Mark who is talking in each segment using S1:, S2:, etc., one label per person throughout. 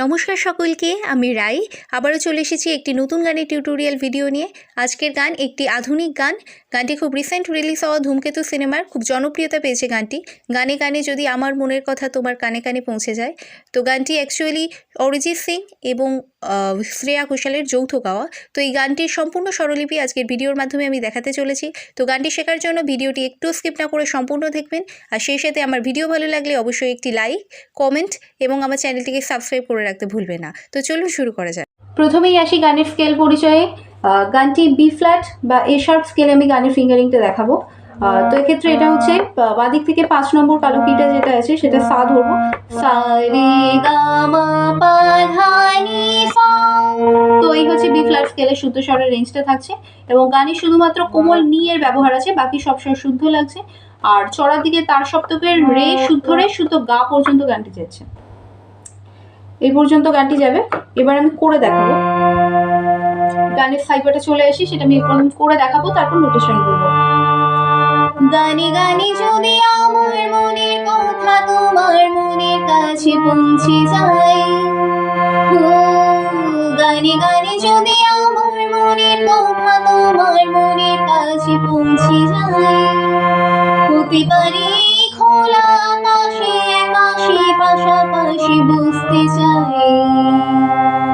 S1: নমস্কার সকলকে, আমি রাই। আবারও চলে এসেছি একটি নতুন গানের টিউটোরিয়াল ভিডিও নিয়ে। আজকের গান একটি আধুনিক গান। গানটি খুব রিসেন্ট রিলিজ হওয়া ধূমকেতু সিনেমার খুব জনপ্রিয়তা পেয়েছে গানটি। গানে গানে যদি আমার মনের কথা তোমার কানে কানে পৌঁছে যায়, তো গানটি অ্যাকচুয়ালি অরিজিৎ সিং এবং শ্রেয়া ঘোষালের যৌথ গাওয়া। তো এই গানটির সম্পূর্ণ স্বরলিপি আজকের ভিডিওর মাধ্যমে আমি দেখাতে চলেছি। তো গানটি শেখার জন্য ভিডিওটি একটু স্কিপ না করে সম্পূর্ণ দেখবেন। আর সেই সাথে আমার ভিডিও ভালো লাগলে অবশ্যই একটি লাইক, কমেন্ট এবং আমার চ্যানেলটিকে সাবস্ক্রাইব করে রাখতে ভুলবে না। তো চলুন শুরু করা যাক। প্রথমেই আসি গানের স্কেল পরিচয়ে। গানটি বি ফ্ল্যাট বা এ শার্প স্কেলে আমি গানের ফিঙ্গারিংটা দেখাবো। তো এক্ষেত্রে এটা হচ্ছে বাদিক থেকে পাঁচ নম্বর কালো যেটা আছে, সেটা সা ধরবো। তো এই হচ্ছে বি ফ্ল্যাট স্কেলের শুদ্ধ স্বরের রেঞ্জটা থাকছে। এবং গানে শুধুমাত্র কোমল নি এর ব্যবহার আছে, বাকি সব স্বর শুদ্ধ লাগছে। আর চড়ার দিকে তার সপ্তকের রে শুদ্ধ রে, শুদ্ধ গা পর্যন্ত গানটি যাচ্ছে। এই পর্যন্ত গানটি যাবে। এবার আমি করে দেখাবো। গানের সাইবারটা চলে আসি, সেটা আমি করে দেখাবো, তারপর নোটেশন করব। গানে গানে যদি আমার মনের কথা তোমার মনের কাছে পৌঁছে যায়। গানে গানে যদি আমার মনের কথা তোমার মনের কাছে পৌঁছে যায়। হতে পারে খোলা আকাশে আকাশে পাশাপাশি বুঝতে চাই।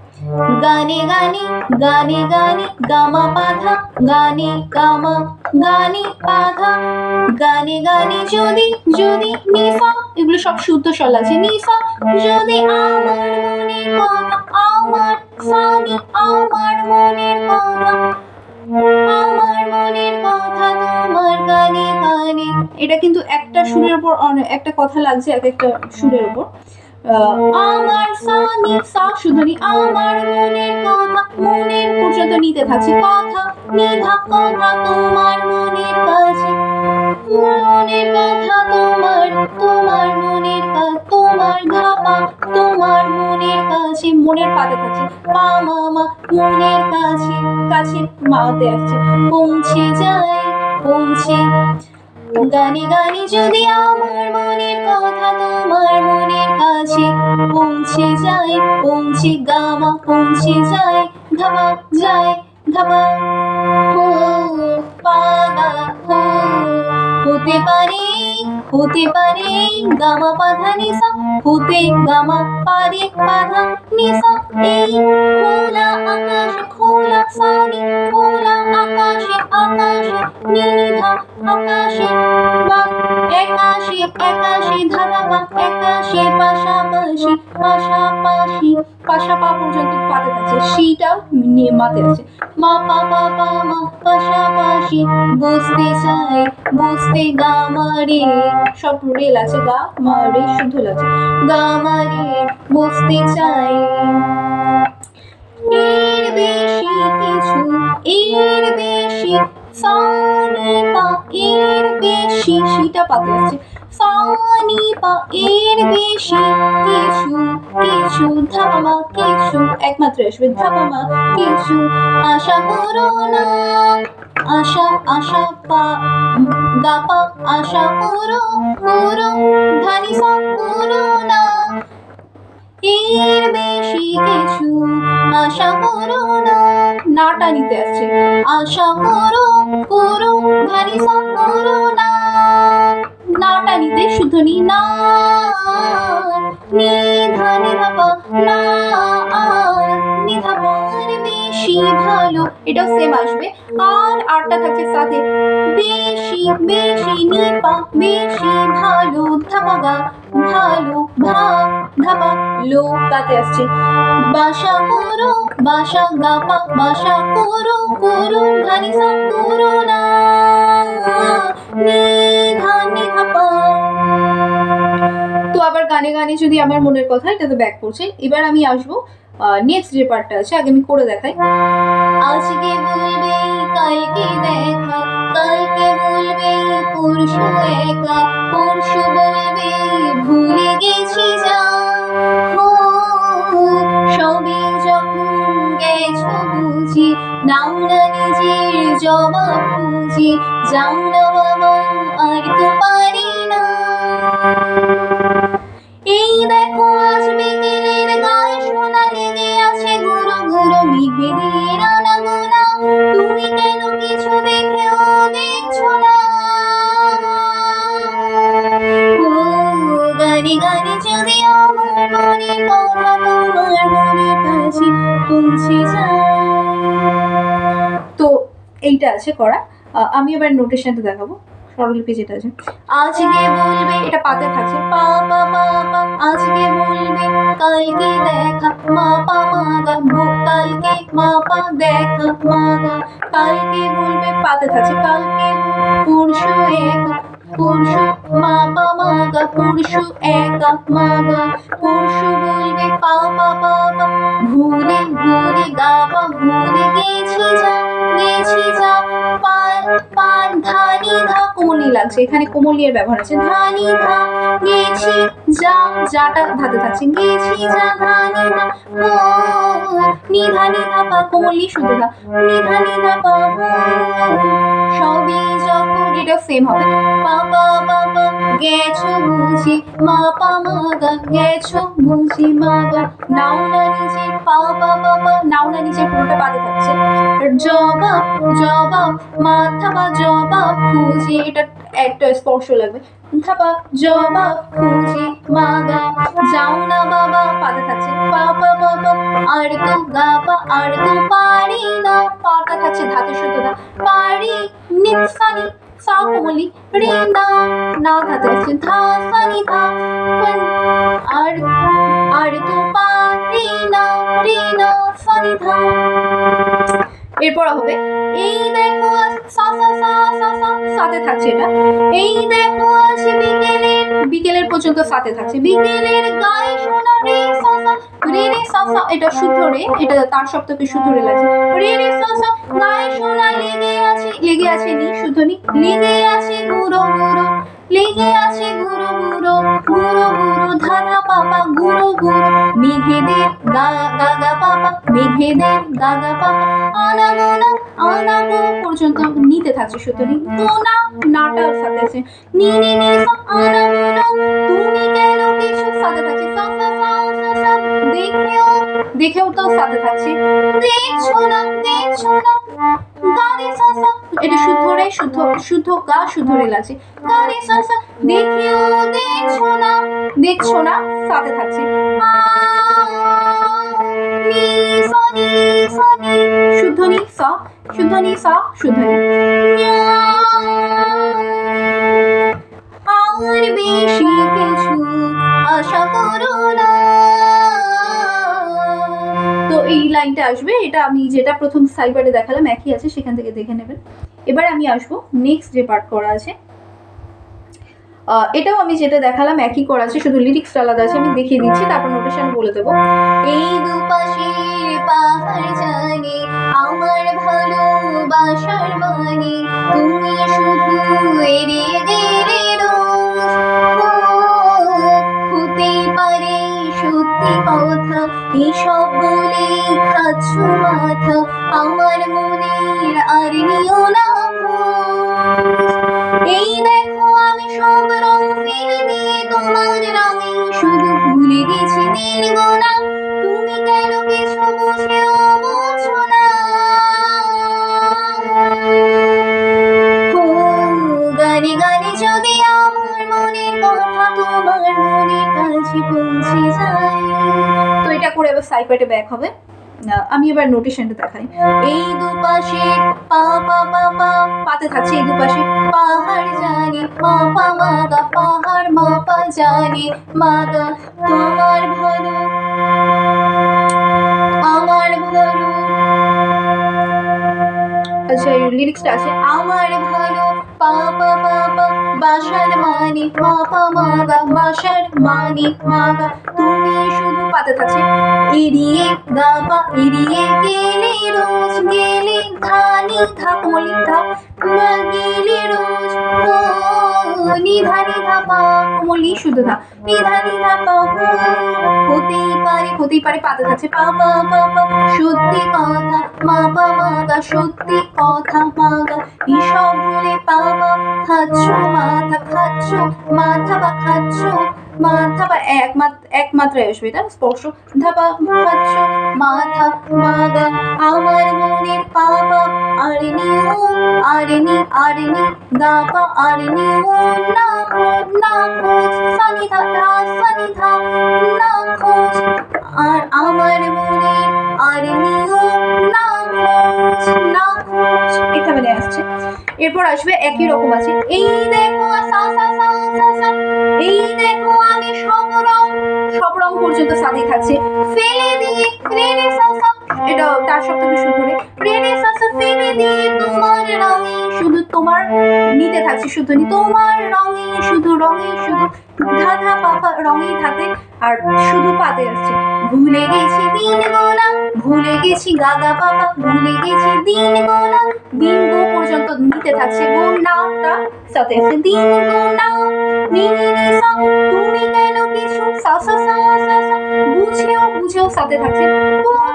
S1: গানে গানে গানে গানে, গামা পাধা গানে গামা, গানে পাধা গানে গানে যদি যদি নিসা এগুলো সব শুদ্ধ স্বর আছে। নিসা যদি আমার মনের কথা, আমার সানি, আমার মনের কথা, আমার মনের কথা তোমার গানে গানে। এটা কিন্তু একটা সুরের উপর একটা কথা লাগছে, এক একটা সুরের উপর। আমার সা শুধু আমার মনের কথা মনের পর্যন্ত নিতে থাকছে। কথা নিধা কথা তোমার মনের কাছে। মনের কথা তোমার তোমার মনের কাছে তোমার ধাপা, তোমার মনের কাছে। মনের পাতে থাকছে। পা মামা মনের কাছে কাছে মাতে আসছে। পৌঁছে যায়, পৌঁছে গানে গানে যদি আমার মনের কথা, তোমার মনের কাছে পৌঁছে গামা পৌঁছে যায় ধামা যায় ধামা হো পাগা হো হতে পারে হতে পারে গামা পাধা নিসা হতে গামা পারে পাধা নিসা এই খোলা আকাশ, খোলা সানি খোলা আকাশে আকাশে নীলিধা আকাশে। একাশে একাশে ধারা বা একাশে, পাশাপাশি পাশাপাশি পাশাপা পর্যন্ত পাতে আছে সিটা নিয়ে মাতে আছে মা, পা পা পা, মা, পাশাপাশি বুঝতে চাই বুঝতে গা মারে। সব রেল আছে, গা মারে, শুদ্ধ লাগছে গা মারে বুঝতে চাই এর বেশি কিছু, এর বেশি সানি পা, এর বেশি, সিটা পাতে আছে এর বেশি। একমাত্র আসবে আশা করো না, আশা আশা পা আশা করো করো, ধানি সা করো না। এর বেশি কিছু আশা করো না। নাটা নিতে আসছে। আশা করো করো ধারি সা করো না। নাটা নিতে শুদ্ধ নি না নি ধাপা না আর নি ধাপার বেশি ভালো। এটাও সেম আসবে। আর আরটা থাকছে সাথে। বেশি বেশি নিপা, বেশি ভালো ধাপাগা ভালো, ভা ধাপা লো গাতে আসছে। বাসা করো, বাসা গাপা, বাসা করো করো, ধানি সা করো না নি। তো আবার গানে গানে যদি আমার মনের কথা এটা তো ব্যাক করছে। এবার আমি আসব নেক্সট যে পার্টটা আছে আগে আমি করে দেখাই। আজকে বলবে কালকে দেখা। কালকে বলবে পরশু একা। পরশু বলবে ভুলে গেছি যা। হো, সবই যখন গেছো বুঝি নাও না নিজের জবাব খুঁজি যাও না পারি না। এই দেখো, আজ বিকেলের গায়ে সোনা লেগে আছে গুঁড়ো গুঁড়ো মিঘে দিয়ে রানা গোনা তুমি কেন কিছু দেখেও তো এইটা আছে করা। আমি এবার নোটেশনটা দেখাবো। স্বরলিপি যেটা আছে। আজকে বলবে, এটা পাতে থাকছে। পা পা আজকে বলবে, কালকে দেখা, মা, পা, মা, গা কালকে মা, পা, দেখা, মা, গা। কালকে বলবে, পাতে থাকছে। কালকে পরশু একা পরশু মা, পা, মা, গা পরশু একা, মা, গা। পরশু বলবে, পা পা পা ভুলে ভুলে গা, পা ভুলে গেছি যা, গেছি লাগছে। এখানে কোমলিয়ার ব্যবহার আছে। ধানি ধা গেছি যা যাটা ধাতে থাকছে। গেছি যা, ধানি ধা ও নিধা নিধা পা কোমলি শুধু ধা নিধা নিধা পা সবই যখন এটা সেম হবে। পা পা পা পা, গেছো বুঝি, মা, পা, মা, গা, গেছো বুঝি, মা, গা। নাও না নিজে পা পা পা পা, নাও না নিজে পুরোটা পাতে থাকছে। জবাব জবাব, মাথা বা জবাব, খুঁজি এটা একটা স্পর্শ লাগবে। থাপা জবাব খুঁজি মাগা, যাও না বাবা, পাতে থাকছে পা পা পা পা, আর তো গা আর তো পারি না। পাটা থাকছে ধাতু শুদ্ধ পারি নিসানি সা কোমলি রে না না ধাতে আছে ধা ধা আর আর তো পারি না রে সানি ধা এরপর হবে, এই দেখো সা সা সা সা সা সাথে থাকছে এটা। এই দেখো আজ বিকেলের বিকেলের পর্যন্ত সাথে থাকছে। বিকেলের গায়ে সোনা রে, সা সা, রে রে, সা সা, এটা শুদ্ধ রে, এটা তার সপ্তকে শুদ্ধ রে লাগছে। রে রে, সা সা, গায়ে সোনা লেগে আছে লেগে আছে নি, শুদ্ধ নি? লেগে আছে গুঁড়ো গুঁড়ো, লেগে আছে গুঁড়ো গুঁড়ো গুঁড়ো গুঁড়ো, ধারা পাপা গুঁড়ো গুঁড়ো মেঘেদের গা গা গা পাপা মেঘেদের গা গা পাপা আনাগো আনাগো পর্যন্ত নিতে থাকছে শুধু নি গোনা নাটার সাথে আছে। নি নি নি, সা আনাগো তুমি কেন কিছু সাথে থাকছে? সা সা দেখেও দেখেও তো সাথে থাকছে। দেখছ না দেখছ না এটা শুদ্ধ রে, শুদ্ধ শুদ্ধ গা, শুদ্ধ রে লাগছে গানে সা সা দেখেও, দেখছ না দেখছ না, সাথে থাকছে। শুদ্ধ নি, সা, শুদ্ধ নি, সা, শুদ্ধ নি। আর বেশি লাইনটা আসবে, এটা আমি যেটা প্রথম সাইবারে দেখালাম, একই আছে, সেখান থেকে দেখে নেবেন। এবার আমি আসব নেক্সট যে পার্ট করা আছে। এটাও আমি যেটা দেখালাম, একই করা আছে, শুধু লিরিক্সটা আলাদা আছে, আমি দেখিয়ে দিচ্ছি, তারপর নোটেশন বলে দেবো। এই দুপাশের এবার ব্যাক হবে। আমি এবার নোটেশনটা দেখাই। এই দুপাশে পা পা পা পা, পাতে থাকছে এই দুপাশে। পাহাড় জানি মা, পা, মা গা পাহাড়, মা, পা জানি মা গা তোমার ভালো আমার ভালো আচ্ছা লিরিক্সটা আছে। আমার ভালো পা পা পা পা বাসার মানিক মাপা মাগা বাসার মালিক মাগা তুমি শুধু পাতে থাকছে। এড়িয়ে গাবা এড়িয়ে গেলে রোজ গেলে ধানি থাক গেলে রোজ ও শুধু ধা পা হো। হতেই পারে পারে পা পা পা পা কথা, মা, পা মাগা সত্যি কথা এসব বলে পা মাথা খাচ্ছ, মাথা বা খাচ্ছ, মাথা বা এক মাত্রা এক মাত্রায় আসবে এটা স্পর্শ ধাপা মাথা আমার গাপা আরেনি ও না খোঁজ না খোঁজ সানি ধা ধা সানি ধা না খোঁজ আর আমার মনে এরপর আসবে একই রকম আছে। এই দেখো, সা সা সা সা সা। এই দেখো, আমি সব রং সব রং পর্যন্ত সাথে থাকছে। ফেলে দিয়ে রে সা সা এটা তার সপ্তাহে শুধু রে রে রে সা সা ফেলে দিয়ে তোমার শুধু তোমার নিতে থাকছে শুধু তোমার রঙে, শুধু রঙে, শুধু ধা ধা পাপা রঙেই থাকে আর শুধু পাতে আসছে। ভুলে গেছি দিন গোলা ভুলে গেছি গাগা পাপা ভুলে গেছি দিন গোলা দিন গো পর্যন্ত নিতে থাকছে গো নাটা সাথে আছে দিন গো না নি নি নি সা তুমি কেন কিছু সা সা সা সা, বুঝেও বুঝেও সাথে থাকছে।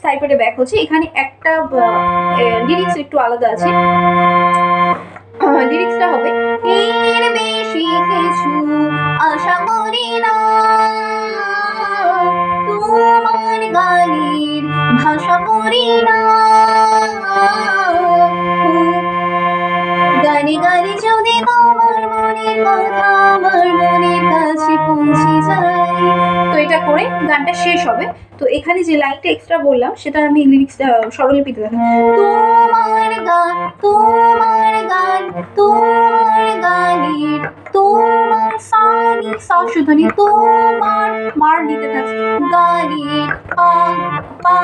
S1: সাইপেটে ব্যাক হচ্ছে, এখানে একটা লিরিক্স একটু আলাদা আছে। লিরিক্সটা হবে, এর বেশি কিছু আশা করি না। তোমার গানের ভাষা করি না। গানে গানে যদি তোমার মনের কথা, আমার মনের কাছে পৌঁছে যায় এটা করে গানটা শেষ হবে। তো এখানে যে লাইনটা এক্সট্রা বললাম, সেটা আমি লিরিক্স স্বরলিপিতে দেখাই তোমার গান তোমার গান, তোমার গানের তোমার সানি সা শুধুনি তোমার মার নিতে থাকছে। গানের পা পা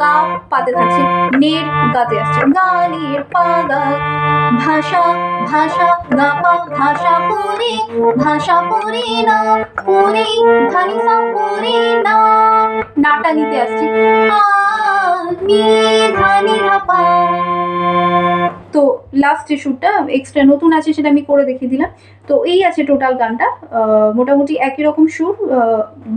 S1: গা পাতে থাকছে। নের গাতে আসছে। গানের পা ভাষা ভাষা গা পা, ভাষা পড়ি ভাষা পড়ি না পড়ি ধানি সা পড়ি না। নাটা নিতে আসছে। আ, নি ধানি ধাপা তো লাস্ট যে শ্যুটটা এক্সট্রা নতুন আছে সেটা আমি করে দেখিয়ে দিলাম। তো এই আছে টোটাল গানটা। মোটামুটি একই রকম সুর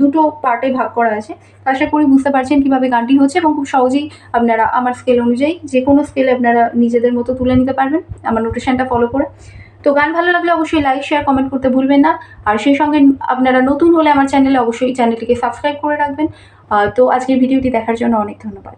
S1: দুটো পার্টে ভাগ করা আছে। আশা করি বুঝতে পারছেন কীভাবে গানটি হচ্ছে এবং খুব সহজেই আপনারা আমার স্কেল অনুযায়ী যে কোনো স্কেলে আপনারা নিজেদের মতো তুলে নিতে পারবেন। আমার নোটেশনটা ফলো করে। তো গান ভালো লাগলে অবশ্যই লাইক শেয়ার কমেন্ট করতে ভুলবেন না। আর সেই সঙ্গে আপনারা নতুন হলে আমার চ্যানেলে অবশ্যই চ্যানেলটিকে সাবস্ক্রাইব করে রাখবেন। তো আজকের ভিডিওটি দেখার জন্য অনেক ধন্যবাদ।